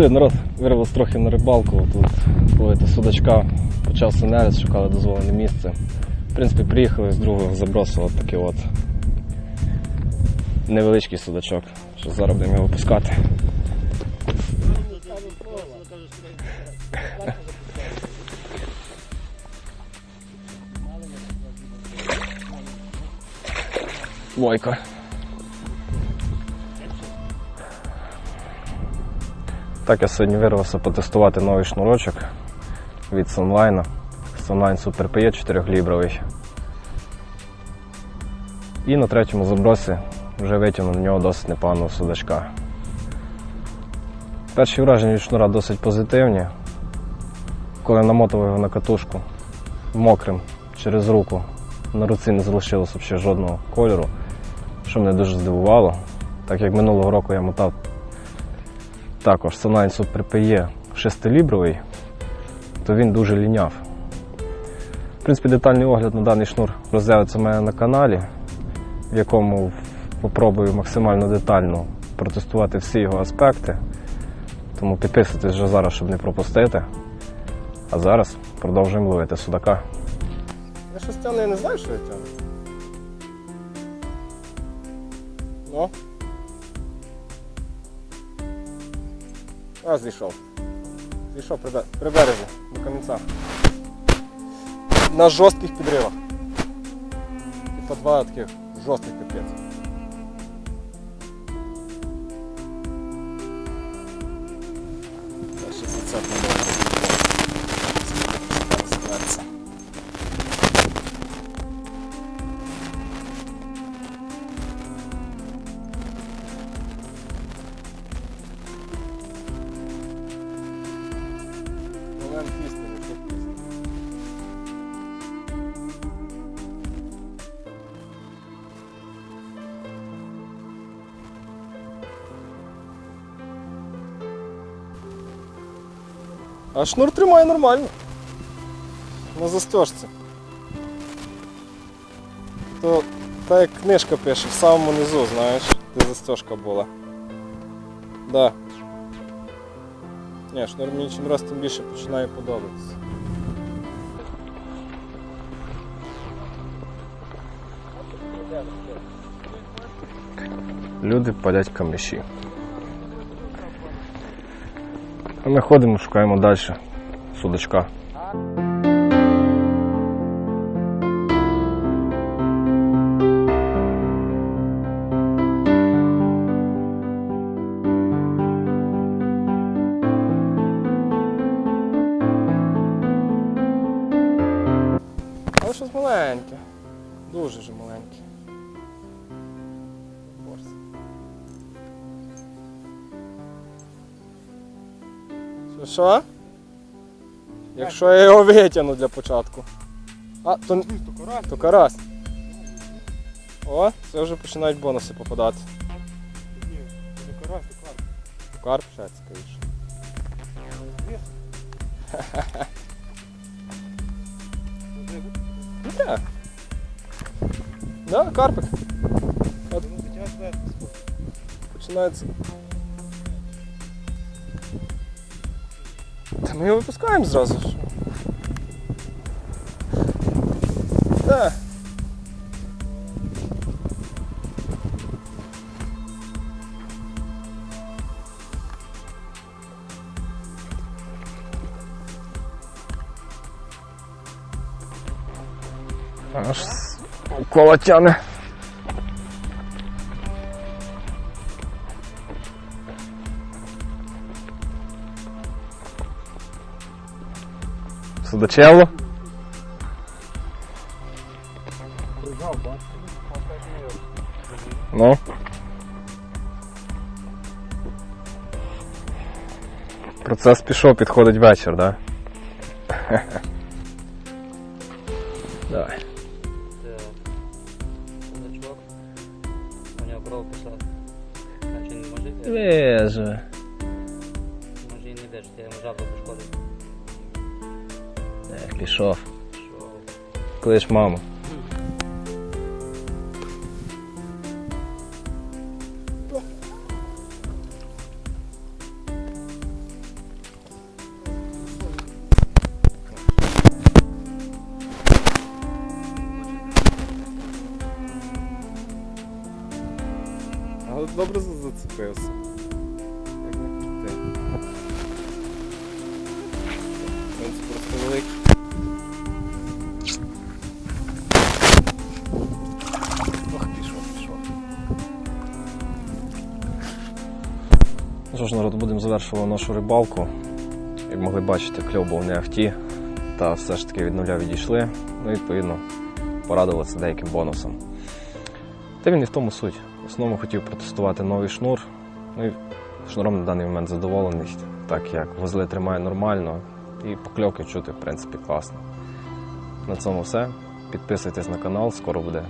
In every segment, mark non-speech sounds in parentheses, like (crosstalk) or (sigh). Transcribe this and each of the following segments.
Це народ вирвався трохи на рибалку. Тут ловити судачка, почався нерест, шукали дозволене місце. В принципі, приїхали з другого забросу от такий от невеличкий судачок. Що зараз будемо його випускати. Войка. Так, я сьогодні вирвався потестувати новий шнурочок від Sunline. Sunline Super PE 4 лібровий. І на третьому забросі вже витягнув на нього досить непоганого судачка. Перші враження від шнура досить позитивні. Коли намотував його на катушку мокрим через руку, на руці не залишилося взагалі жодного кольору, що мене дуже здивувало. Так як минулого року я мотав також Sunline Super PE 6-лібровий, то він дуже ліняв. В принципі, детальний огляд на даний шнур роззявиться у мене на каналі, в якому попробую максимально детально протестувати всі його аспекти. Тому підписуйтесь вже зараз, щоб не пропустити. А зараз продовжуємо ловити судака. Я щось тягну, я не знаю, що я тягну. Ну. А, зійшов. Зійшов при, бе- березі, до камінця. На жорстких підривах. Типа два таких жорстких капець. А шнур тримає нормально. На застежці. То так як книжка пише, в самому низу, знаєш, де застежка була. Да. Ні, шнур мені чим раз тим більше починає подобатися. Люди палять каміші. А ми ходимо, шукаємо далі маленьке. Дуже ж маленьке. Що, що? Якщо я його витягну для початку. А, то, то карась. О, це вже починають бонуси попадати. Ні, То карп ще цікавіше. Ну так. Да, карпик. От. Починається. Та ми його випускаємо зразу. Так. Аж кола. Судачело. Ну. Процес пішов, підходить вечір, да? (laughs) Давай. Це судачок. У нього кров пішла. Значить, не може йти. Леже. Може і не йде, що я йому жабу пошкодив. Пішов. Клиш маму. Але добре зацепився. Що ж, народ, будемо завершувати нашу рибалку. Як могли бачити, кльов був не ахті, та все ж таки від нуля відійшли. Ну, відповідно, порадувалися деяким бонусом. Та він і в тому суть. В основному хотів протестувати новий шнур. Ну і шнуром на даний момент задоволений, так як вузли тримає нормально і покльовки чути, в принципі, класно. На цьому все. Підписуйтесь на канал, скоро буде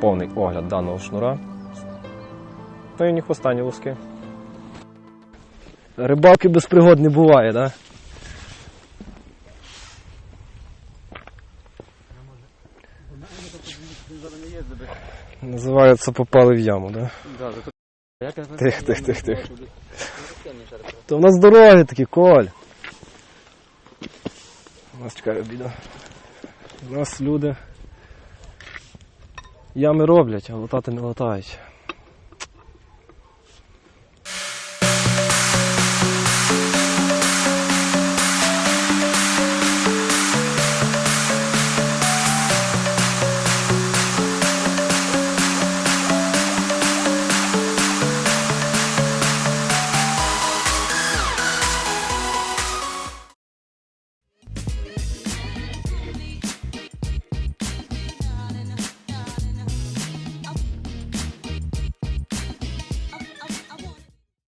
повний огляд даного шнура. Ну і ні хвоста, ні луски. Рибалки без пригод не буває, так? Да? Називається попали в яму, так? Да? Тих, тих, тих, тих. То в нас дороги такі, Коль. У нас чекає біда. У нас люди ями роблять, а латати не латають.